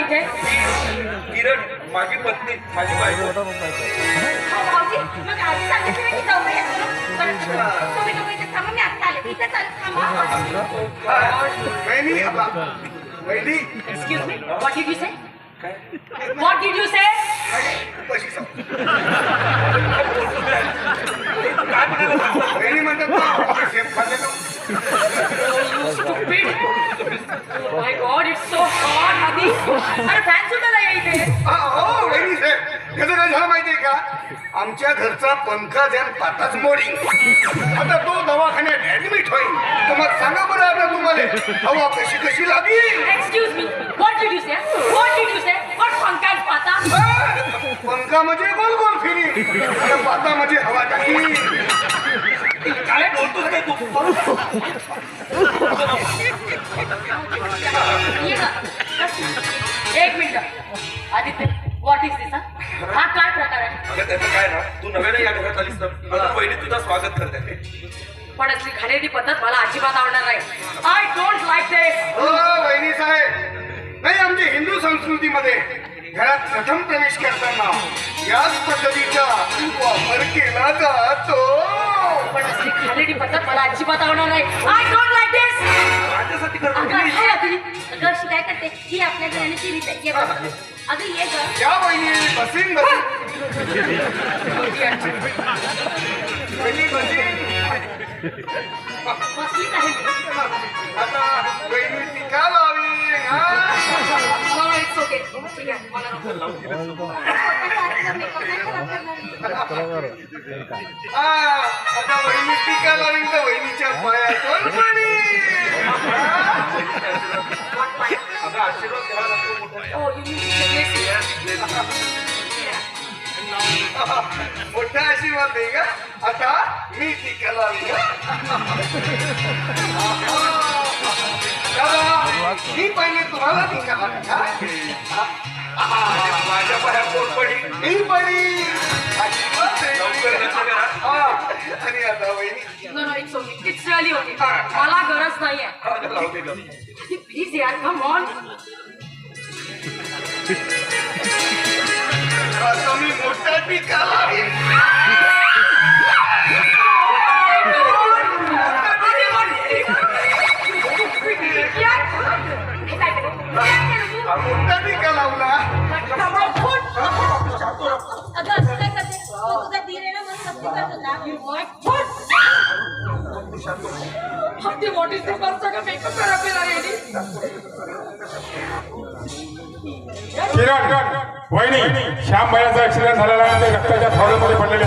इथे? किरण माझी पत्नी माझी बायको. थांबा वहिनी excuse me what did you say what did you say वहिनी म्हणतात? स्टुपिड माय गॉड अरे फॅन सुद्धा नाही आहे इथे. हा, हो वहिनी साहेब कसं काय झालं माहितीये का? आमच्या घरचा पंखा ज्यान पाताच मोडी आता तो दवाखान्यात ऍडमिट होईल तर मग सांगा बरं आता तुम्हाला. हवा कशी कशी लागली? Excuse me what did you say what did you say what Pankaj पाता हा, पंखा म्हणजे गोल गोल फिरी. आणि पाता म्हणजे हवा टाकी. काय बोलतोस काय तू? अगं त्याचं काय ना तू नव्याने या घरात आलीस ना मला पहिली तुझं स्वागत करते पण असली घाणेरडी पद्धत मला अजिबात आवडणार नाही. आय डोंट लाईक दिस हो वहिनी साहेब. नाही आमच्या हिंदू संस्कृतीमध्ये घरात प्रथम प्रवेश करताना याच पद्धतीचा वापर केला जातो. पण असली घाणेरडी पद्धत मला अजिबात आवडणार नाही. आय डोंट लाईक दिस माझ्यासाठी करतो करते ही आपल्या घराण्याची रीत आहे ये बघ. अगं ये ग या वहिनी बसीन बसीन. वहिनी बसीन. बसलीच आहे. मी. आता वहिनी टीका लावी. हा? मला इट्स ओके ठीक आहे मला नको. हा, आता वहिनी टीका लावी तर वहिनीच्या पाया कोण पाणी अगं आशीर्वाद घ्यावा लागतो मोठा Oh, you mean to bless मोठा आशीर्वाद नाही का? आता मी टीका लावी का? दादा मी पहिले तुम्हाला टीका लावी का? माझ्या पाया पोट पडी? मी पडी. हा, आणि आता वहिनी. No, no, it's okay. It's really okay. मला गरज नाहीये. प्लीज यार कम ऑन मी मोठा टीका लावी हा मोठा टीका किरण वहिनी श्याम भैयाचा ऍक्सिडेंट झालेला आहे. ते रक्ताच्या थावडीमध्ये पडलेले